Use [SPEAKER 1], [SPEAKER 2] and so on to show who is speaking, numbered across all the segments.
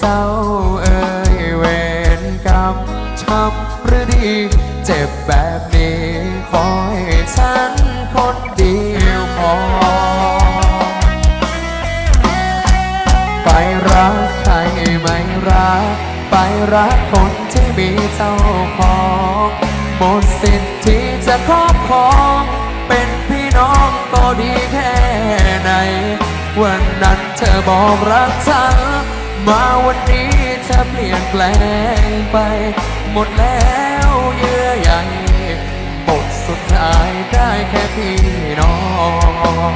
[SPEAKER 1] เจ้าเอ่ยเวรกรรมช้ำหรือดี เจ็บแบบนี้ขอให้ฉันคนเดียวพอ ไปรักใครไม่รัก ไปรักคนที่มีเจ้าของหมดสิทธิ์ที่จะครอบครองเป็นพี่น้องก็ดีแค่ไหน วันนั้นเธอบอกรักฉัน มาวันนี้เธอเปลี่ยนแปลงไป หมดแล้วเยื่อใยบทสุดท้ายได้แค่พี่น้อง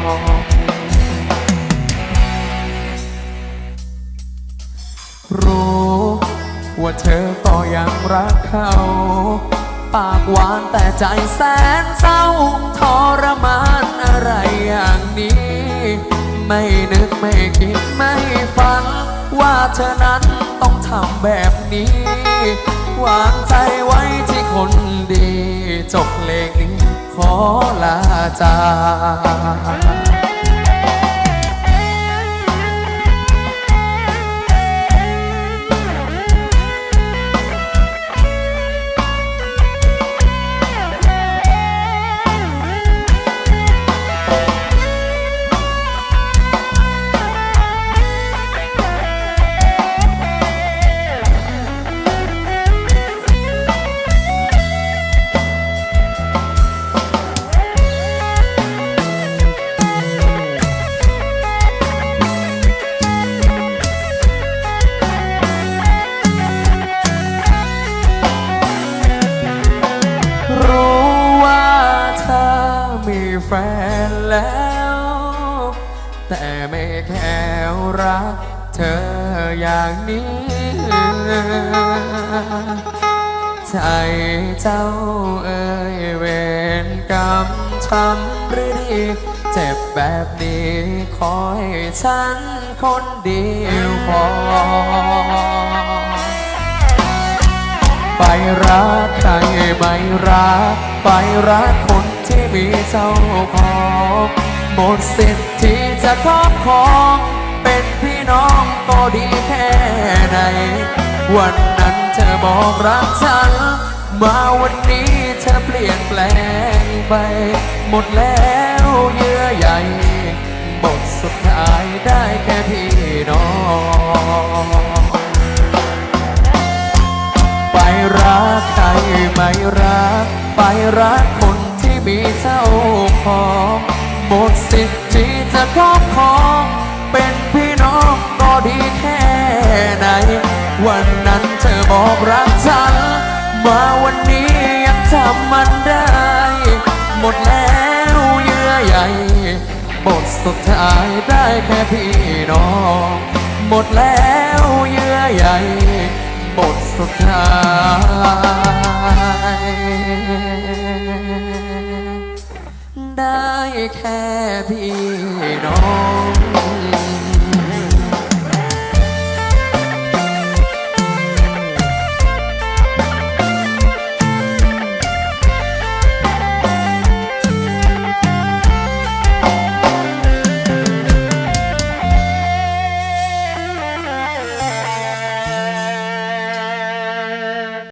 [SPEAKER 1] รู้ว่าเธอก็ยังรักเขาปากหวานแต่ใจแสนเศร้าทรมานอะไรอย่างนี้ ไม่นึกไม่คิดไม่ ว่าเธอนั้นต้องทำแบบนี้วางใจไว้ที่คนดี จบเพลงนี้ขอลาจาก รักเธออย่างนี้ ใจเจ้าเอ่ยเวรกรรมช้ำหรือดีเจ็บแบบนี้ขอให้ฉันคนเดียวพอ ไปรักใครไม่รัก ไปรักคนที่มีเจ้าของหมดสิทธิ์ที่จะครอบครอง เป็นพี่น้องก็ดีแค่ไหน วันนั้นเธอบอกรักฉัน มาวันนี้เธอเปลี่ยนแปลงไป หมดแล้วเยื่อใยบทสุดท้ายได้แค่พี่น้อง ไปรักใครไม่รัก ไปรักคนที่มีเจ้าของหมดสิทธิ์ที่จะครอบครอง วันนั้นเธอบอกรักฉันมาวันนี้ยังจำมันได้ หมดแล้วเยื่อใยบทสุดท้ายได้แค่พี่น้อง หมดแล้วเยื่อใยบทสุดท้ายได้แค่พี่น้อง